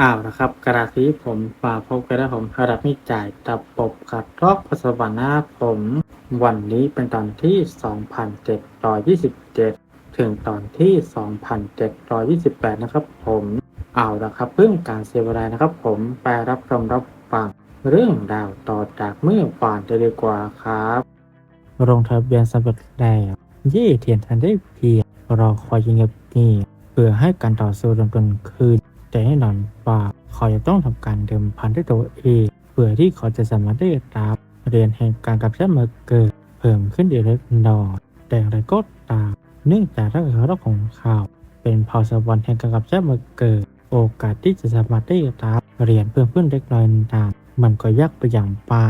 อ้าวนะครับกระดาษที่ผมมาพบกันแล้วผมระดับมิจ่ายตับปบกับรอบพศวรรณาผม วันนี้เป็นตอนที่ 2727 ถึงตอนที่ 2728 นะครับผมเอาละครับเพื่อการเสียเวลานะครับผมไปรับชมรับฟังเรื่องราวต่อจากเมื่อวานจะดีกว่าครับลงทะเบียนสำเร็จแล้วยี่เทียนทันได้เพียรอคอยยิงเงียบเงียบเพื่อให้การต่อสู้ดำเนินคืน แต่แน่นอนว่าเขาจะต้องทำการเดิมพันด้วยตัวเองเพื่อที่เขาจะสามารถได้รับเรียนแห่งการกับแช่มาเกิดเพิ่มขึ้นอีกเล็กน้อยแต่อย่างไรก็ตามเนื่องจากถ้าเกิดเขาของข่าวเป็นเผ่าสวรรค์แห่งการกับแช่มาเกิด โอกาสที่จะสามารถได้รับเหรียญเพิ่มขึ้นเล็กน้อยนานมันก็ยากไปอย่างมา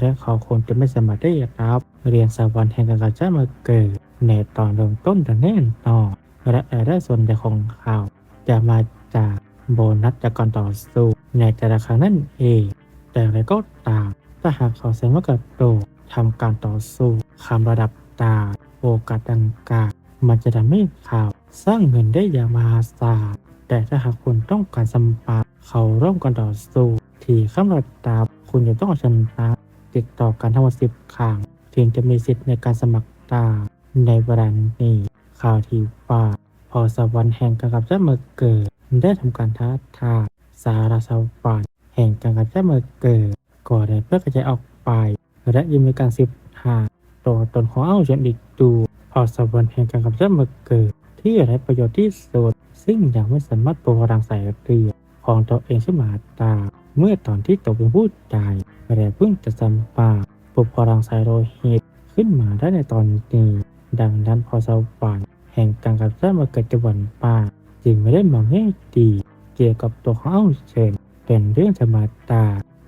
และเขาคงจะไม่สามารถได้รับเรียนสวรรค์แห่งการกับแช่มาเกิดในตอนเริ่มต้นแต่แน่นอนและรายได้ส่วนใหญ่ของข่าวจะมาจาก โบนัสจากการต่อสู้ในแต่ละครั้งนั่นเอง แต่อย่างไรก็ตาม ถ้าหากเขาสามารถกระโดดทำการต่อสู้คำระดับตาโอกาสดังกล่าวมันจะทำให้ข่าวสร้างเงินได้อย่างมหาศาล แต่ถ้าหากคุณต้องการสัมผัสเขาร่วมกันต่อสู้ที่คำระดับคุณจะต้องชนะติดต่อกันทั้งหมดสิบครั้งถึงจะมีสิทธิ์ในการสมัครตาในเวลานี้ข่าวที่ว่าพอสวรรค์แห่งการกับเจ้ามื่อเกิด ได้ทำการท้าทายสารสวรรค์แห่งการกับเจ้าเมือเกิดก่อได้เพื่อกระจายออกไป และยังมีการสืบหาตัวตนของเอ้าเชนอีกดูพอสวรรค์แห่งการกับเจ้าเมือเกิด ที่ไร้ประโยชน์ที่สุดซึ่งยังไม่สามารถปลุกพลังใส่เรือของตัวเองขึ้นมาตา เมื่อตอนที่ตกเป็นผู้ตายแต่เพิ่งจะสัมปาปลุกพลังใส่โลหิตขึ้นมาได้ในตอนนี้ ดังนั้นพอสวรรค์แห่งการกับเจ้ามาเกิดจะวันป่า จึงไม่ได้มองให้ดี เกี่ยวกับตัวของเอ้าเชิญเป็นเรื่องธรรมดา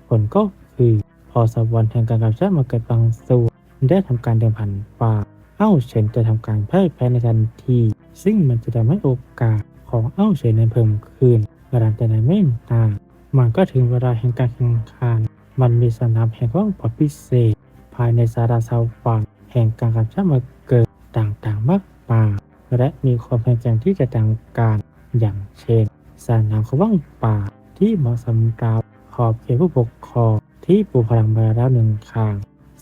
ผลก็คือพอสวรรค์แห่งการกับเจ้ามาเกิดบางส่วนได้ทำการเดิมพันป่าเอ้าเฉินจะทำการพ่ายแพ้ในทันที ซึ่งมันจะทำให้โอกาสของเอ้าเฉินนั้นเพิ่มขึ้นเวลาแต่ในไม่นานมันก็ถึงเวลาแห่งการแข่งขันมันมีสนามแห่งว่างปลอดพิเศษ ภายในสาราสาวรรค์แห่งการกับเจ้ามาเกิดต่างๆมากมายและมีความแข็งแกร่งที่จะต่างกัน อย่างเช่นสนามเขาว่างป่าที่เหมาะสำหรับขอบเขตผู้ปกครองที่ปลูกพลังมาแล้วหนึ่งครั้ง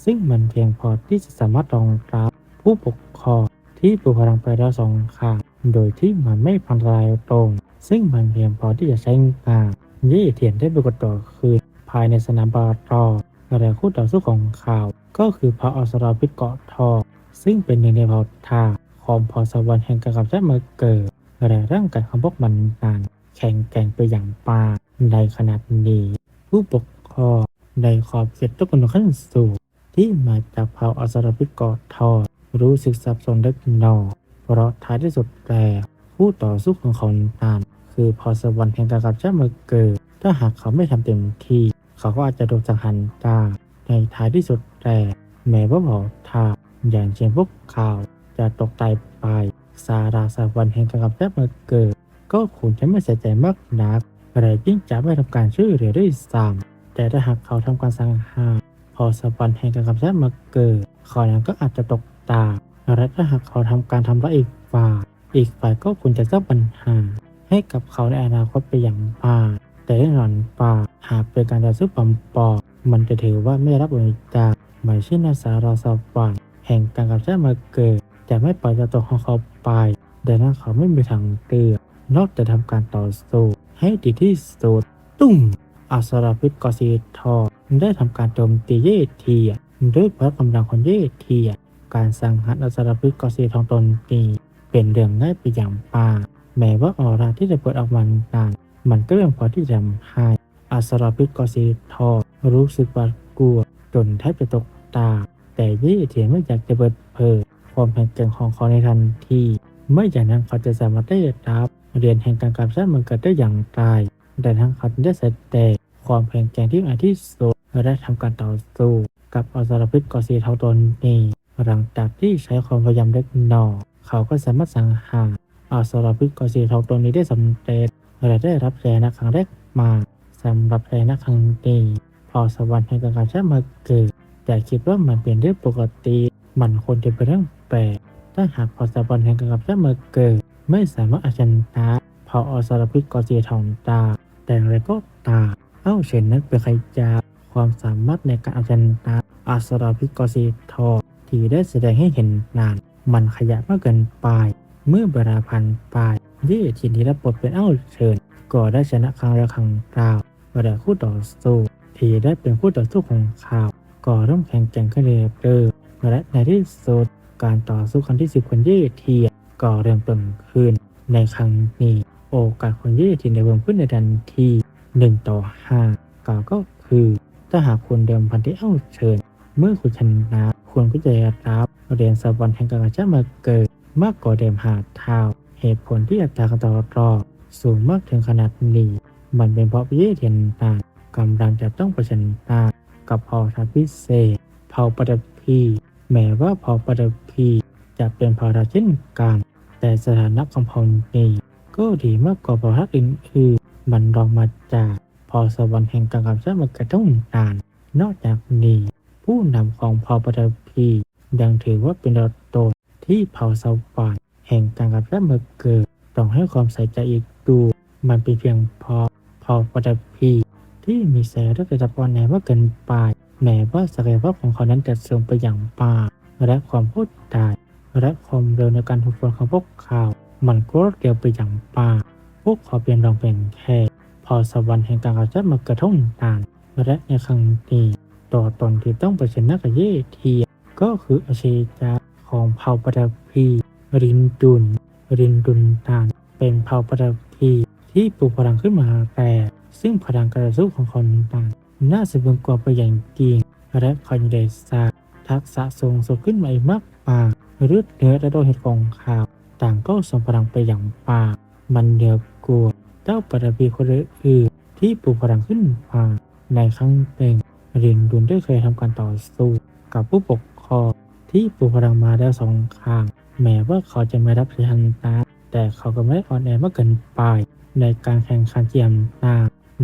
ซึ่งมันเพียงพอที่จะสามารถรองรับผู้ปกครองที่ปลูกพลังไปแล้วสองครั้งโดยที่มันไม่พันรายตรง ซึ่งมันเพียงพอที่จะใช้งานยี่เทียนได้ปรากฏตัวคืนภายในสนามบาตอและคู่ต่อสู้ของข่าว ก็คือพระอสรพิษเกาะทองซึ่งเป็นหนึ่งในเผ่าทาของพอสวรรค์แห่งการกับเจ้าเมื่อเกิด และร่างกายของพวกมันนั้นแข็งแกร่งไปอย่างปาในขนาดนี้ ผู้ปกครองในขอบเขตทุกคนขั้นสูงที่มาจากเผ่าอสรพิษกาะทอรู้สึกสับสนเล็กน้อยเพราะท้ายที่สุดแล้วผู้ต่อสู้ของเขานั้นคือพอสวรรค์แห่งการกับเจ้ามื่อเกิด ถ้าหากเขาไม่ทำเต็มที่ เขาก็อาจจะโดนสังหารได้ในท้ายที่สุดแต่แม้ว่าเผ่าทาอย่างเช่นพวกข่าวจะตกตายไป สาราสวรรค์แห่งการกับเจ้าเมื่อเกิด ก็คงจะไม่เสียใจมากนักอะไรยิ่งจะไม่ทำการช่วยเหลือด้วยซ้ำแต่ถ้าหากเขาทำการสังหารพอสวรรค์แห่งการกับเจ้าเมื่อเกิดขานั้นก็อาจจะตกตาและถ้าหากเขาทำการทำร้ายอีกฝ่ายอีกฝ่ายก็ควรจะสร้างปัญหา ให้กับเขาในอนาคตไปอย่างมากแต่แน่นอนว่าหากเป็นการต่อสู้ปลอมปอกมันจะถือว่าไม่ได้รับบริจาคหมายเช่นนาสารสวรรค์แห่งการกับเจ้ามาเกิด จะไม่ปล่อยจ้าตัวของเขาไปดังนั้นเขาไม่มีทางเตือนนอกจากทำการต่อสู้ให้ดีที่สุดตุ้มอัสรพิษกอซีทอได้ทำการโจมตีเยเทียด้วยพละกำลังของเยเทีย การสังหารอัสรพิษกอซีทองตนนี้เป็นเรื่องง่ายไปอย่างป่าแม้ว่าออราที่จะเปิดออกมานานมันก็ยังพอที่จะทำให้อัสรพิษกอซีทอรู้สึกหวากลัวจนแทบจะตกตา แต่เย่เทียไม่อยากจะเปิดเผย ความแข็งแกร่งของเขาในทันทีไม่อย่างนั้นเขาจะสามารถได้รับเรียนแห่งการกับชาติมันเกิดได้อย่างไรแต่ทั้งเขาได้แสดงความแข็งแกร่งที่อาที่สุดและได้ทำการต่อสู้ กับอสรพิษกอซีเทาตนนี้หลังจากที่ใช้ความพยายามเล็กน้อยเขาก็สามารถสังหารอสรพิษกอซีเทาตนนี้ได้สำเร็จและได้รับแรงนะครั้งแรกมาสำหรับแรงนะครั้งนี้พอสวรรค์แห่งการกับชาติมาเกิดแต่คิดว่ามันเป็นเรื่องปกติ มันควรจะเป็นเรื่อง แปลกถ้าหากพอสวรรค์แห่งการกับชาติมาเกิดไม่สามารถเอาชนะเผ่าอสรพิษกอซีทองตา แต่อย่างไรก็ตาเอ้าเฉินนั้นเป็นใครจาความสามารถในการเอาชนะอาสรพิกอซีทอที่ได้แสดงให้เห็นนาน มันขยะมากเกินไปเมื่อเวลาพันไปเย่ทีนี้รับบทเป็นเอ้าเฉินก็ได้ชนะครั้งแล้วครั้งราวแต่คู่ต่อสู้ที่ได้เป็นคู่ต่อสู้ของข่าว ก็เริ่มแข่งแข่งขึ้นเรื่อยๆและในที่สุด การต่อสู้ครั้งที่สิบคนเย่เทียก็เริ่มต้นขึ้น ในครั้งนี้ โอกาสคนเย่ทีในเพิ่มขึ้นในทันทีหนึ่งต่อห้าก็ก็คือ ถ้าหากคุณเดิมพันที่เอ้าเชิญ เมื่อคุณชนะคุณก็จะรับเหรียญสวรรค์แห่งการกระชามาเกิดมากกว่าเดิมหาเท่าเหตุผลที่อัตราการต่อรอบสูงมากถึงขนาดนี้ มันเป็นเพราะเย่เทียนตานกำลังจะต้องประชันหน้ากับเผ่าทัพพิเศษ เผ่าปฐพี แม้ว่าเผ่าปฐพีจะเป็นเผ่าทัพเช่นกัน แต่สถานะของเผ่านี้ก็ดีมากกว่าเผ่าทัพอื่นๆมันรองมาจากเผ่าสวรรค์แห่งการกำจัดมากระทุ่งนาน นอกจากนี้ผู้นำของเผ่าปฐพียังถือว่าเป็นตัวที่เผ่าสวรรค์แห่งการกำจัดมาเกิดต้องให้ความใส่ใจอีกดูมันเป็นเพียงพอเผ่าปฐพีที่มีแสงระดับอ่อนแอมากเกินไป แม้ว่าศักยภาพของเขานั้นจะสูงไปอย่างมากและความพูดได้ และความเร็วในการถูกฝนของพวกเขา มันก็รวดเร็วไปอย่างมากพวกเขาเปลี่ยนรองเป็นแค่พอสวรรค์แห่งการกระจัดมากระท่งนานและในครั้งนี้ตัวตนที่ต้องเผชิญหน้ากับเย่เทียก็คืออาชีจาของเผ่าปฐพีรินดุนรินดุนตานเป็นเผ่าปฐพีที่ปลุกพลังขึ้นมาแต่ ซึ่งพลังการสู้ของคนต่าง น่าสะพึงกว่าไปอย่างจริง และคอยได้สร้าทักษะสูงสุดขึ้นมาอีกมากมายเลือดเนื้อและโลหิตของข่าว ต่างก็ส่งพลังไปอย่างมากมันเดียวกลัวเจ้าปฐพีคนอื่นที่ปลุกพลังขึ้นมาในครั้งหนึ่งรินดุนได้เคยทำการต่อสู้กับผู้ปกครองที่ปลุกพลังมาแล้วสองข้างแม้ว่าเขาจะไม่รับชันตาแต่เขาก็ไม่ได้อ่อนแอมากเกินไป ในการแข่งขันเจียมหน้า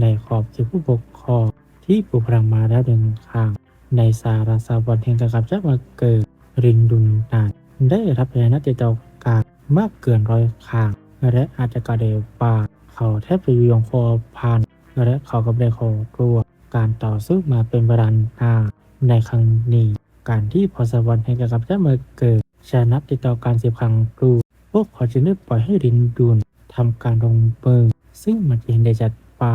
ในขอบเขตผู้ปกครอง ที่ปลุกพลังมาแล้วหนึ่งข้าง ในสาราสาวันแห่งกกับจักมาเกิดรินดุนนานได้รับชัยชนะติดต่อกันมากเกินร้อยข้าง และอาจจะกระเดวป่าเขาแทบจะยงคอพันและเขาก็ได้ขอกลัว การต่อสู้มาเป็นเวลานานในครั้งนี้ การที่พอสวรรค์แห่งกกับจักมาเกิดชนะติดต่อการสิบครั้งครูพวกเขาจึงได้ปล่อยให้รินดุนทำการลงเบิงซึ่งมันเห็นได้จากป่า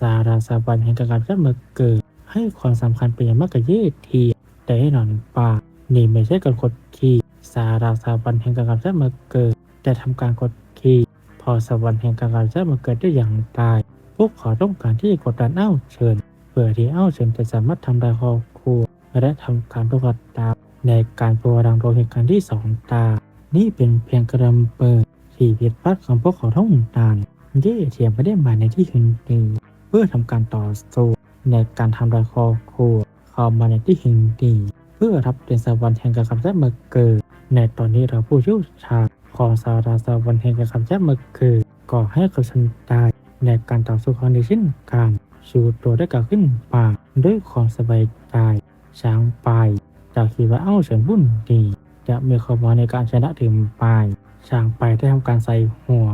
สาราสาบันแห่งการกับจักมาเกิด ให้ความสำคัญเป็นอย่างมากกับเยเทีแต่แน่นอนป่า นี่ไม่ใช่การกดขี่สาราสาบันแห่งการกับจักมาเกิด แต่ทำการกดขี่พอสวรรค์แห่งการกับจักมาเกิดได้อย่างตาย พวกเขาต้องการที่จะกดดันเอ้าเชิญเพื่อที่เอ้าเชิญจะสามารถทำลายครอบครัวและทำการประวัติตามในการประวัติโดยเหตุการณ์ที่สองตา นี่เป็นเพียงกระมเปิดที่ผิดพลาดของพวกเขาทั้งนานเย่เทียมไม่ได้มาในที่แห่งนี้ เพื่อทำการต่อสู้ในการทำลายคอบครัวเขามาในที่แห่งนี้เพื่อรับเป็นสวรรค์แห่งการกำจัดมาเกิดในตอนนี้เราผู้ชี่ยวชาญของสาราสวรรค์แห่งการกำจัดมาเกิดก็ให้เขาชนได้ในการต่อสู้ครั้งนี้เช่นกันชูตัวได้กล่าวขึ้นปากด้วยความสบายใจช้างไปจากคิดว่าเอ้าเฉินบุ่นดีจะมีความหวังในการชนะถึงปลายช้างไปได้ทำการใส่หัว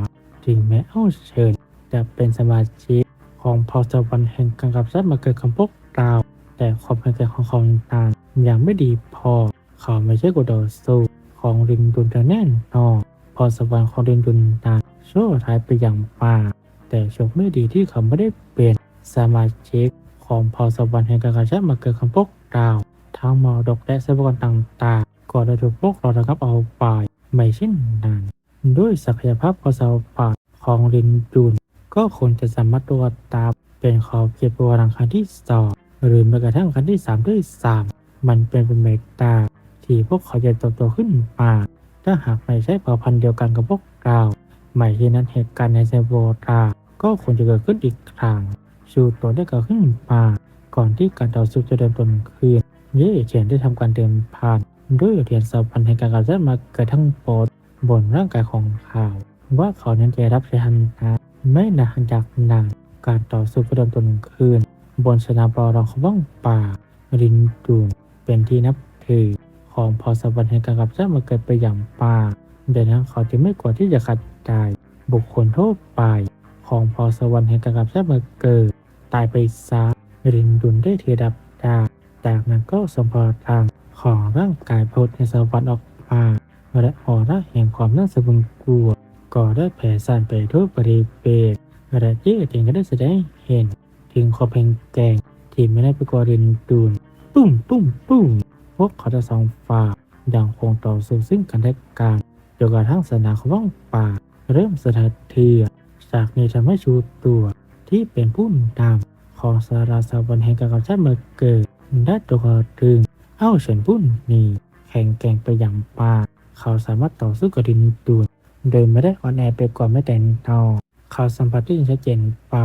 ถึงแม้เอ้าเฉินจะเป็นสมาชิก ของเผ่าสวรรค์แห่งการกำจัดมาเกิดของพวกเรา แต่ความเป็นใจของเขาต่างยังไม่ดีพอ เขาไม่ใช่กุดอสู้ของรินดุนแน่นอนพอสวรรค์ของรินดุนนานโชว์ท้ายไปอย่างป่า แต่โชคไม่ดีที่เขาไม่ได้เป็นสมาชิกของเผ่าสวรรค์แห่งการกำจัดมาเกิดของพวกเราทั้งมรดกและทรัพยากรต่างๆก็ได้ถูกพวกเราระงับเอาไปไม่เช่นนั้นด้วยศักยภาพขอสาวป่าของรินดุน ก็ควรจะสามารถตรวจตามเป็นขอบเขตประวัติครั้งที่สองหรือแม้กระทั่งครั้งที่สามด้วยซ้ำมันเป็นเป็นเมตา ที่พวกเขาจะเติบโตขึ้นมา ถ้าหากไม่ใช่เผ่าพันธุ์เดียวกันกับพวกเราไม่เช่นนั้นเหตุการณ์ในเซโบราก็ควรจะเกิดขึ้นอีกครั้งชูตัวได้เกิดขึ้นมาก่อนที่การต่อสู้จะเดินต้นคืนเย่เฉียนได้ทำการเดินผ่านด้วยเหรียญสวรรค์แห่งการกำจัดมาเกิดทั้งโปรดบนร่างกายของเขาว่าเขานั้นจะรับชัยชนะ ไม่นานจากนั้นการต่อสู้ก็เริ่มตนขึ้นบนสนามบอลรองขว่างป่า รินดูนเป็นที่นับถือ ของพอสวรรค์แห่งการกำจัดมาเกิดไปอย่างป่าดังนั้นเขาจึงไม่กลัวที่จะขัดใจบุคคลทั่วไป ของพอสวรรค์แห่งการกับชาติมาเกิด ตายไปซะรินดุนได้เทดับดาบจากนั้นก็สมพรทางของร่างกายพดในสวรรค์ออกมาและออร่าแห่งความน่าสะพรึงกลัว ก็ได้แผ่ซ่านไปทั่วบริเวณและเย่เองก็ได้แสดงเห็น ถึงขอบแห่งแกงที่ไม่ได้ไปกอรินดูนปุ้มปุ้มปุ้มพวกเขาจะสองฝ่ายยังคงต่อสู้ซึ่งกันและกันจนกระทั่งสนามของว่างป่า เริ่มสะเทือนเทือจากนี้ทำให้ชูตัวที่เป็นผู้นำของสาราสวรรค์แห่งการกำจัดมาเกิดได้ตัวถึงเอ้าเฉินพุ่นนี่แข่งแกร่งไปอย่างป่า เขาสามารถต่อสู้กับดินดูน โดยไม่ได้อ่อนแอไปกว่าแม้แต่นอเขาสัมผัสได้อย่ชัดเจนป่า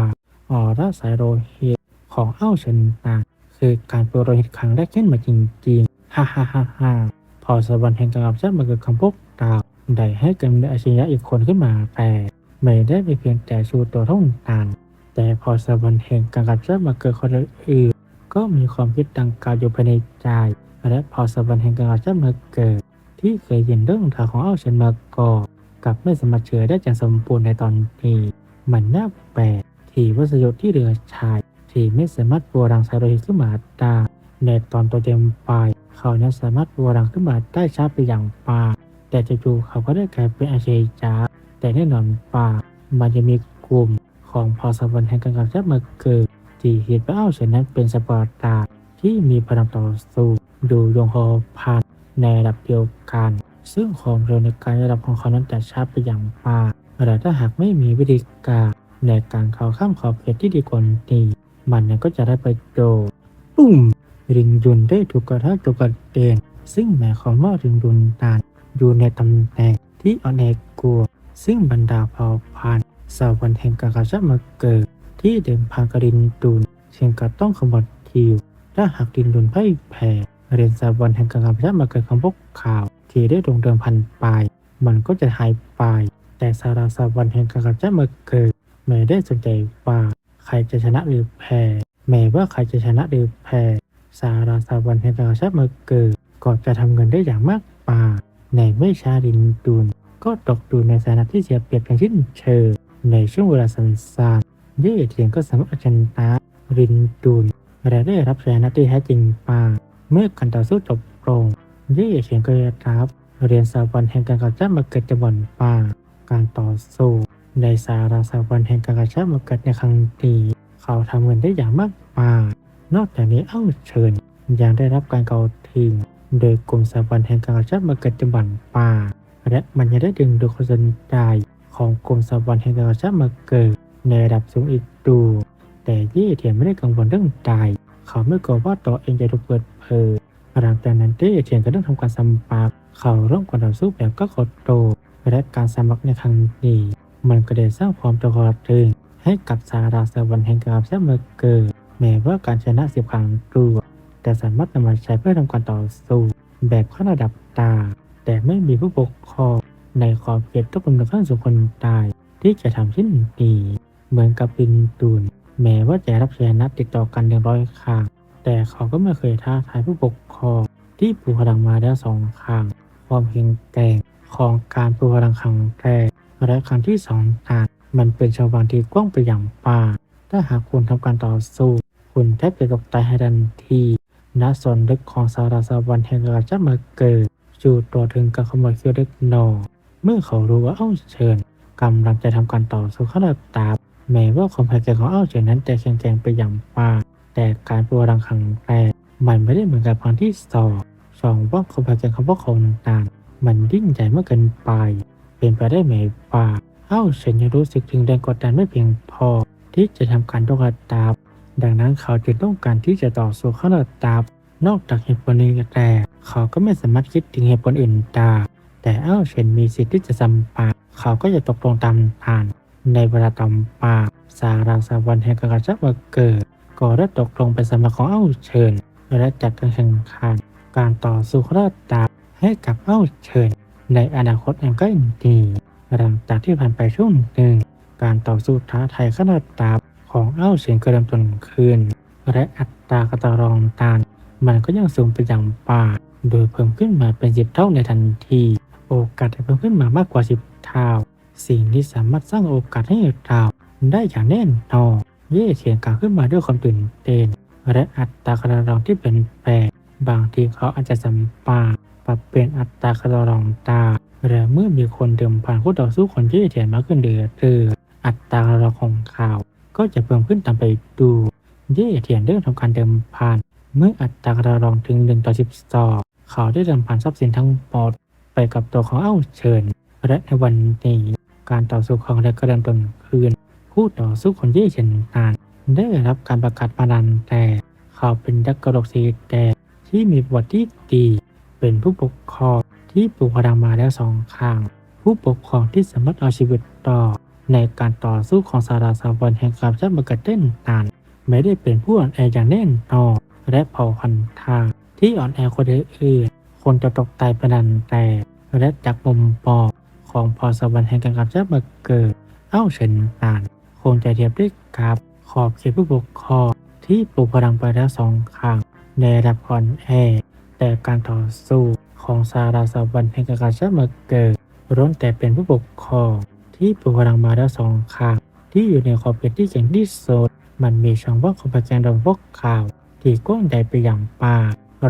ออร่าสายโลหิตของเอ้าเฉินตางคือการโปรโลหิตครั้งแรกขึ้นมาจริงๆฮ่าฮ่าฮ่าฮ่าพอสวรรค์แห่งการกำจัดมาเกิดคำพบดาวได้ให้กำเนิดอาชญะอีกคนขึ้นมาแต่ไม่ได้ไปเพียงแต่ชูตัวเท่านั้นแต่พอสวรรค์แห่งการกำจัดมาเกิดคนอื่นก็มีความคิดดังกล่าวอยู่ภายในใจและพอสวรรค์แห่งการจะมาเกิดที่เคยเห็นเรื่องราวของเอาเชนมาก่อน กับไม่สามารถเชื่อได้อย่างสมบูรณ์ในตอนนี้มันน่าแปลกที่วัสดุที่เหลือชายที่ไม่สามารถปัวรังสายโลหิตขึ้นมาได้ในตอนตัวเต็มไปเขานั้นสามารถปัวรังขึ้นมาได้ช้าไปอย่างป่า แต่จู่ๆเขาก็ได้กลายเป็นอาเชจาแต่แน่นอนป่า มันจะมีกลุ่มของพอสวรรค์แห่งการกำจัดมาเกิดที่เห็นว่าเอาเชนนั้นเป็นสปอร์ตาที่มีพลังต่อสู้ดูยงโฮพันในระดับเดียวกัน ซึ่งความเร็วในการระดับของเขานั้นจะช้าไปอย่างมากแต่ถ้าหากไม่มีวิธีการในการเข้าข้ามขอบเขตที่ดีกว่านี้มันก็จะได้ไปโดนปุ้มริงยุนได้ถูกกระทากตัวกระเด็นซึ่งหมายความว่าริงยุนตานอยู่ในตำแหน่งที่อ่อนแอกลัว ซึ่งบรรดาเผ่าพันธุ์สวรรค์แห่งการกระชับมาเกิด ที่เดิมพันกรินดุนเชียงกับต้องขบวนทิวถ้าหากดินดุนไพ่แผ่เรียนสาวันแห่งการกำชับมาเกิดคำพกข่าว ที่ได้ลงเดิมพันไป มันก็จะหายไป แต่สาราสาวันแห่งการกำชับมาเกิดไม่ได้สนใจว่าใครจะชนะหรือแพ้แม้ว่าใครจะชนะหรือแพ้สาราสาวันแห่งการกำชับมาเกิดก็จะทำเงินได้อย่างมากป่าในไม่ช้าดินดุนก็ตกดูในสถานะที่เสียเปรียบอย่างสิ้นเชิงในช่วงเวลาสั้นๆเย่เทียงก็สามารถชนะรินดุนและได้รับชนะที่แท้จริงมาเมื่อการต่อสู้จบลง ย่เฉียงก็ได้รับเรียนสาวันแห่งการกำจัดมาเกิดจำนวนป่า การต่อสู้ในสาราสาวันแห่งการกำจัดมาเกิดในครั้งนี้เขาทำเงินได้อย่างมากมายนอกจากนี้เอ้าเชิญยังได้รับการเกาทิ้งโดยกลุ่มสาวันแห่งการกำจัดมาเกิดจำนวนป่า และมันยังได้ดึงดูดความสนใจของกลุ่มสาวันแห่งการกำจัดมาเกิดในระดับสูงอีกดูแต่เย่เทียนไม่ได้กังวลเรื่องใดเขาไม่กลัวว่าตัวเองจะถูกเปิดเผย หลังจากนั้นเย่เทียนก็ต้องทำการสัมปักเขาเริ่มการต่อสู้แบบก็กดโตและการสมัครในครั้งนี้ มันก็ได้สร้างความตระหนักถึงให้กับสาราสวรรค์แห่งการแซมเมอร์เกิดแม้ว่าการชนะสิบครั้งตัวแต่สามารถนำมาใช้เพื่อทำการต่อสู้แบบขั้นระดับตา แต่ไม่มีผู้ปกครองในขอบเขตต้องกำหนดขั้นสุคนตายที่จะทำเช่นนี้เหมือนกับปินตูน แม้ว่าจะรับชนะติดต่อกันหนึ่งร้อยครั้งแต่เขาก็ไม่เคยท้าทายผู้ปกคร องที่ปลูกพลังมาแล้วสองครั้งความเพียงแกร่งของการปลูกพลังครั้งแรกและครั้งที่สองนั้นมันเป็นชาวบ้านที่กว้างไปอย่างป่า ถ้าหากคุณทำการต่อสู้ คุณแทบจะตกตายให้ทันทีณส่วนลึกของสาราสวรรค์แห่งราชมาเกิดจู่ตัวถึงกับขโมยเคียวเล็กนอเมื่อเขารู้ว่าเอ้าเชิญกำลังจะทำการต่อสู้ขนาดตาบแม้ว่าความพยายามของเอ้าเฉินนั้นจะแข็งแกร่งไปอย่างมากแต่การปลุกรังครั้งแรก มันไม่ได้เหมือนกับครั้งที่สองสองว่าความพยายาของพวกเขาต่างๆมันยิ่งใหญ่มากเกินไป เป็นไปได้ไหมว่าเอ้าเฉินยังรู้สึกถึงแรงกดดันไม่เพียงพอ ที่จะทำการตกตาบดังนั้นเขาจึงต้องการที่จะต่อสู้ขนาดตาบนอกจากเหตุผลนี้แต่เขาก็ไม่สามารถคิดถึงเหตุผลอื่นได้แต่เอ้าเฉินมีสิทธิ์ที่จะสัมผัสเขาก็จะตกลงตามทาน ในเวลาต่อมาสาราสวรรค์แห่งการจับมาเกิด ก็ได้ตกลงเป็นสมัครของเอ้าเชิญ และจัดการแข่งขันการต่อสู้ขนาดตาให้กับเอ้าเชิญ ในอนาคตอันใกล้นี้หลังจากที่ผ่านไปช่วงหนึ่ง การต่อสู้ท้าทายขนาดตาของเอ้าเฉินก็เริ่มตนขึ้นและอัตรากระตรองตานมันก็ยังสูงไปอย่างป่า โดยเพิ่มขึ้นมาเป็นสิบเท่าในทันที โอกาสเพิ่มขึ้นมามากกว่าสิบเท่า สิ่งที่สามารถสร้างโอกาสให้เราได้อย่างแน่นอน เย่เทียนกล่าวขึ้นมาด้วยความตื่นเต้น และอัตราการรองที่เป็นแปลกบางทีเขาอาจจะสัมปาปรับเปลี่ยนอัตราการรองตาและเมื่อมีคนเดิมพันคู่ต่อสู้คนเย่เทียนมากขึ้นเดือเรืออัตราการรองของข่าว ก็จะเพิ่มขึ้นตามไปดูเย่เทียนเริ่มทำการเดิมพันเมื่ออัตราการรองถึง1ต่อ12เขาได้เดิมพันทรัพย์สินทั้งหมดไปกับตัวของเอ้าเชิญและในวันนี้การต่อสู้ของเด็กก็เริ่มต้นขึ้นผู้ต่อสู้คนเย่เฉินนาน ได้รับการประกาศมานานแต่เขาเป็นยักกรกสีแดงที่มีประวัติที่ดี เป็นผู้ปกครองที่ปลูกพลังมาแล้วสองครั้ง ผู้ปกครองที่สามารถเอาชีวิตต่อ ในการต่อสู้ของซาราซาวันแห่งความชาติมกเต้นนานไม่ได้เป็นผู้อ่อนแออย่างแน่นอนและเผ่าพันธุ์ทางที่อ่อนแอคนอื่นคนจะตกตายไปนันแต่และจากมุมมองของพอสวรรค์แห่งการกำจัดมาเกิด เอ้าเฉินนานคงจะเทียบได้กับ ขอบเขตผู้ปกครองที่ปลูกพลังไปแล้วสองครั้งในระดับอ่อนแอ แต่การต่อสู้ของซาราสวรรค์แห่งการกำจัดมาเกิดล้วนแต่เป็นผู้ปกครองที่ปลูกพลังมาแล้วสองครั้งที่อยู่ในขอบเขตที่เก่งที่สุดมันมีช่องว่างของพลังดำพวกข่าว ที่กว้างใหญ่ไปอย่างป่า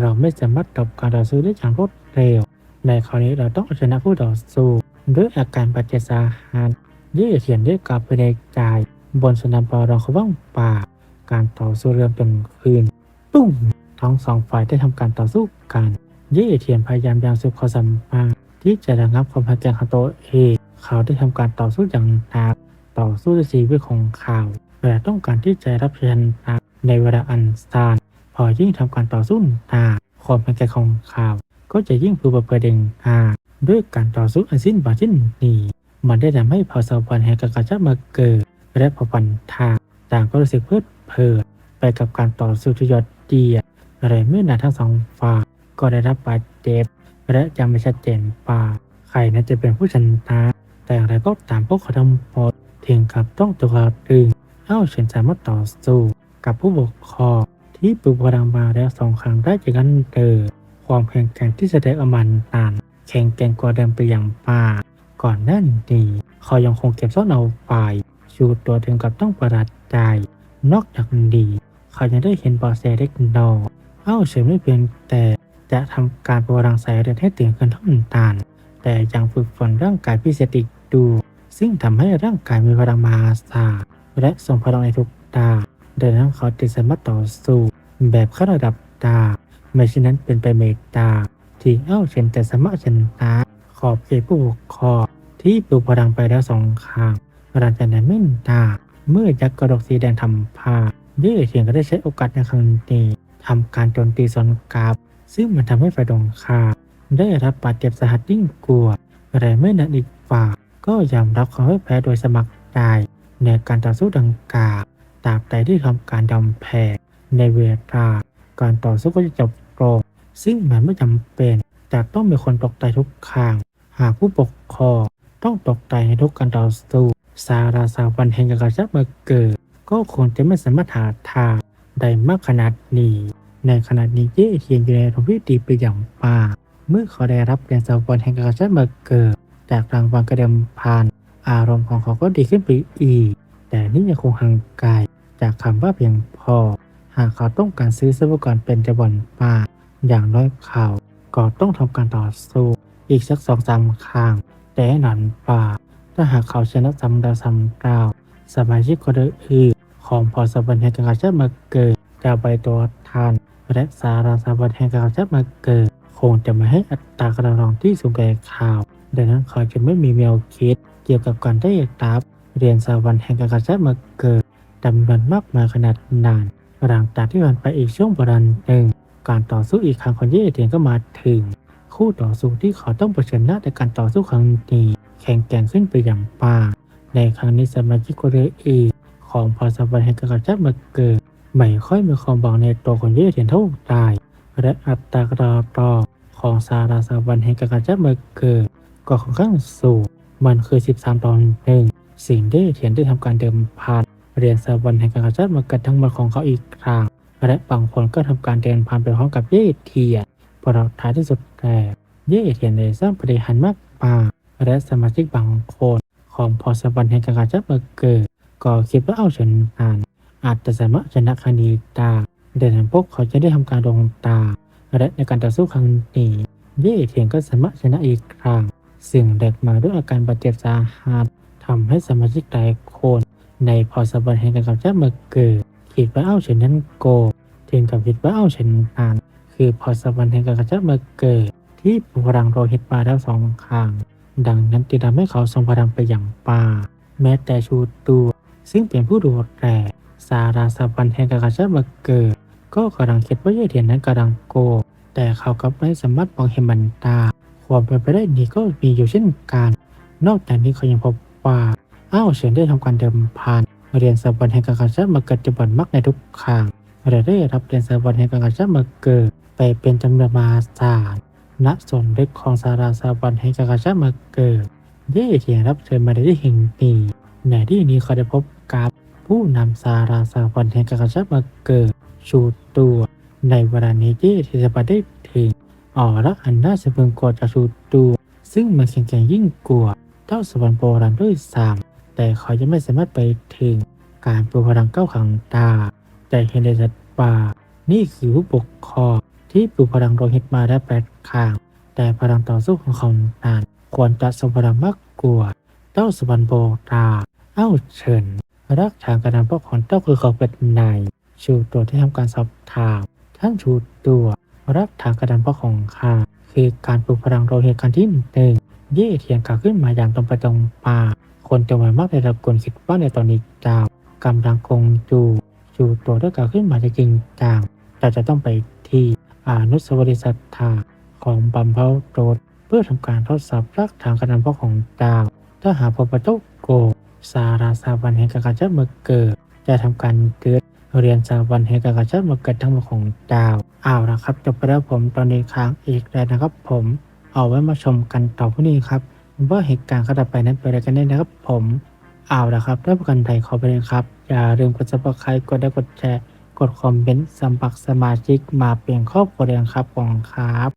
เราไม่สามารถตอบการต่อสู้ได้อย่างรวดเร็ว ในคราวนี้เราต้องชนะผู้ต่อสู้ด้วยอาการบาดเจ็บสาหัสเย่เทียนด้กลับไปในใจ บนสนามบอลรองขว่างป่า การต่อสู้เริ่มเป็นคืน ตุ้มทั้งสองฝ่ายได้ทำการต่อสู้กัน เย่เทียนพยายามอย่างสุดความสามารถที่จะระงับความพยายามของตัวเองเขาได้ทำการต่อสู้อย่างหนักต่อสู้ด้วยชีวิตของเขาและต้องการที่จะรับชนะในเวลาอันสั้นพอยิ่งทำการต่อสู้หนักความเป็นใจของเขาก็จะยิ่งผูกเปิดเด้งอาด้วยการต่อสู้อันสิ้นบาชิ้นนี้มันได้ทำให้เผ่าสวรรค์แห่งกากาชามาเกิด และเผ่าพันทางต่างก็รู้สึกเพลิดเพลินไปกับการต่อสู้ที่ยอดเยี่ยมอะไรเมื่อนาทั้งสองฝ่ายก็ได้รับบาดเจ็บและยังไม่ชัดเจนว่าใครนั้นจะเป็นผู้ชนะแต่อย่างไรก็ตามพวกเขาทั้งหมดถึงกับต้องตัวดึงเอ้าเฉินสามารถต่อสู้กับผู้ปกครองที่ปลูกพลังมาแล้วสองครั้งได้จากกันเดิมความแข็งแกร่งที่แสดงอมานานแข็งแกร่งกว่าเดิมไปอย่างป่าก่อนหนั่นนี้เขายังคงเก็บซ่อนเอาไป ชูตัวถึงกับต้องประหลาดใจ นอกจากนี้เขายังได้เห็นเบาะแสเล็กน้อยเอ้าเฉยไม่เพียงแต่จะทำการประรังสายเลือดให้ตื่นขึ้นทั้งตานแต่ยังฝึกฝนร่างกายพิเศษอีกดูซึ่งทำให้ร่างกายมีพลังมหาศาลและส่งพลังในทุกดาดังนั้นเขาจึงสามารถต่อสู้ แบบขั้นระดับดาไม่เช่นนั้นเป็นไปเมตตาที่เอ้าเช่นแต่สามารถชนะขอบเขตผู้ปกครองที่ปลุกพลังไปแล้วสองครั้ง หลังจากนั้นไม่นานเมื่อยักษ์กระดกสีแดงทำพาเย่เทียนก็ได้ใช้โอกาสในครั้งนี้ทำการโจมตีสอนกราบซึ่งมันทำให้ฝ่ายตรงข้ามได้รับบาดเจ็บสาหัสยิ่งกลัวแต่ไม่นานอีกฝ่ายก็ยอมรับความพ่ายแพ้โดยสมัครใจในการต่อสู้ดังกล่าวตราบใดที่ทำการยอมแพ้ในเวลาการต่อสู้ก็จะจบลงซึ่งมันไม่จำเป็นจะต้องมีคนตกตายทุกครั้งหากผู้ปกครองต้องตกตายในทุกการต่อสู้ ซาราซาวันแห่งกระชับมาเกิด ก็คงจะไม่สามารถหาทางได้มากขนาดนี้ ในขณะนี้เย่เทียนอยู่ในทวีปดีไปอย่างป่า เมื่อเขาได้รับเหรียญสวรรค์แห่งกระชับมาเกิด จากรางวัลกระเดมพันอารมณ์ของเขาก็ดีขึ้นไปอีก แต่นี่ยังคงห่างไกลจากคำว่าเพียงพอ หากเขาต้องการซื้อทรัพยากรเป็นจำนวนมากอย่างน้อยเขาก็ต้องทำการต่อสู้อีกสักสองสามครั้งแต่หนันป่า ถ้าหากเขาชนะซ้ำดาวซ้ำดาว สมาชิกคนอื่นของพอสวรรค์แห่งการชาติมาเกิดจะไปตัวทาน และสาราสวรรค์แห่งการชาติมาเกิด คงจะไม่ให้อัตรากระรองที่สูงแก่ข่าว ดังนั้นเขาจะไม่มีแนวคิด เกี่ยวกับการได้รับเรียนสวรรค์แห่งการชาติมาเกิดจำนวนมากมายขนาดนานหลังจากที่ผ่านไปอีกช่วงประมาณหนึ่ง การต่อสู้อีกครั้งของเย่เทียนก็มาถึง คู่ต่อสู้ที่เขาต้องเผชิญหน้าในการต่อสู้ครั้งนี้ แข่งแกร่งขึ้นไปอย่างป่าในครั้งนี้สมาชิกคนอื่นของพอสวรรค์แห่งการจับมาเกิดไม่ค่อยมีความหวังในตัวของเย่เทียนเท่าใดและอัตราการต่อของซาราสวรรค์แห่งการจับมาเกิดก็ค่อนข้างสูง มันคือ 13 ตอนหนึ่งสิ่งที่เทียนได้ทำการเดิมพันเรียนสวรรค์แห่งการจับมาเกิดทั้งหมดของเขาอีกครั้งและบางคนก็ทำการเดินผ่านไปพร้อมกับเย่เทียนพอเราท้ายที่สุดแต่เย่เทียนได้สร้างปฏิหารมากมาย และสมาชิกบางคนของพอสวรรค์แห่งการจับมาเกิดก็คิดว่าเอาชนะอาจจะสามารถชนะครั้งนี้ได้ดังนั้นพวกเขาจะได้ทำการลงตา และในการต่อสู้ครั้งนี้เย่เทียนก็สามารถชนะอีกครั้งซึ่งแดกมาด้วยอาการบาดเจ็บสาหัสทำให้สมาชิกหลายคนในพอสบันแห่งการกำจัดมาเกิดคิดว่าเอาชนั้นโกถึงกับคิดว่าเอาชนะคือพอสบันแห่งการกำจัดมาเกิดที่ปลุกพลังโรหิตมาแล้วสองครั้ง ดังนั้นจึงทำให้เขาทรงพลังไปอย่างป่า แม้แต่ชูตัว ซึ่งเป็นผู้ดูแลสาราสบันแห่งการกำจัดมเกิด ก็กำลังคิดว่าเย่เทียนนั้นกำลังโกแต่เขากลับไม่สามารถมองเห็นมันตา ความเป็นไปได้นี้ก็มีอยู่เช่นกัน นอกจากนี้เขายังพบว่าอ้าวเฉินได้ทำการเดิมพันเรียนสถาบันแห่งการกำจัดมเกิดจำนวนมากในทุกครั้งและได้รับเรียนสถาบันแห่งการกำจัดมเกิดไปเป็นจำนวนมาศาล ณส่วนเล็กของสาราสถาบันแห่งกากำจัดมาเกิดเย่เทียนรับเชิญมาในที่แห่งนี้ในที่นี้เขาได้พบกับผู้นำสาราสถาบันแห่งกากำจัดมาเกิดชูตัว ในเวลานี้เย่ที่จะมาได้ถึงอ๋อและอันน่าสะพรึงกลัวจากชูตัว ซึ่งมันแข็งแกร่งยิ่งกว่าเจ้าสวรรค์โบราณด้วยซ้ำแต่เขายังไม่สามารถไปถึงการปลุกพลังเก้าขังตา แต่เห็นได้ชัดว่านี่คือผู้ปกครองที่ปลุกพลังโรหิตมาได้แปด ข้าง แต่พลังต่อสู้ของเขานั้นควรจะทรงพลังมากกว่าเจ้าสวรรค์โบราเอ้าเฉินรักทางการนำพวกของเจ้าคือเขาเป็นนายชูตัวที่ทำการสอบถามท่านชูตัวรักทางการนำพวกของข้าคือการปลุกพลังโรหิตครั้งที่หนึ่งเย่เทียนกล่าวขึ้นมาอย่างตรงไปตรงมาคนจำนวนมากในระดับกลคิดว่าในตอนนี้เจ้ากำลังคงจูจูตัวได้กล่าวขึ้นมาจะจริงจังแต่จะต้องไปที่อนุสาวรีย์ศรัทธา ของบัมเบิลโรดเพื่อทำการทดสอบรักทางการนำพ่อของดาว ถ้าหากพบประตูโกสาราสาวันแห่งการจัดมาเกิด จะทำการเกิดเรียนสาวันแห่งการจัดมาเกิดทั้งหมดของดาวเอาละครับจบไปแล้วผมตอนนี้ค้างอีกแล้วนะครับ ผมเอาไว้มาชมกันต่อพรุ่งนี้ครับว่าเหตุการณ์ข้าต่อไปนั้นเป็นอะไรกันแน่นะครับ ผมเอาละครับได้ประกันไทยขอไปเลยครับอย่าลืมกดซับสไครต์กดไลค์กดแชร์ กดคอมเมนต์สมัครสมาชิกมาเป็นครอบครัวเรียนครับของครับ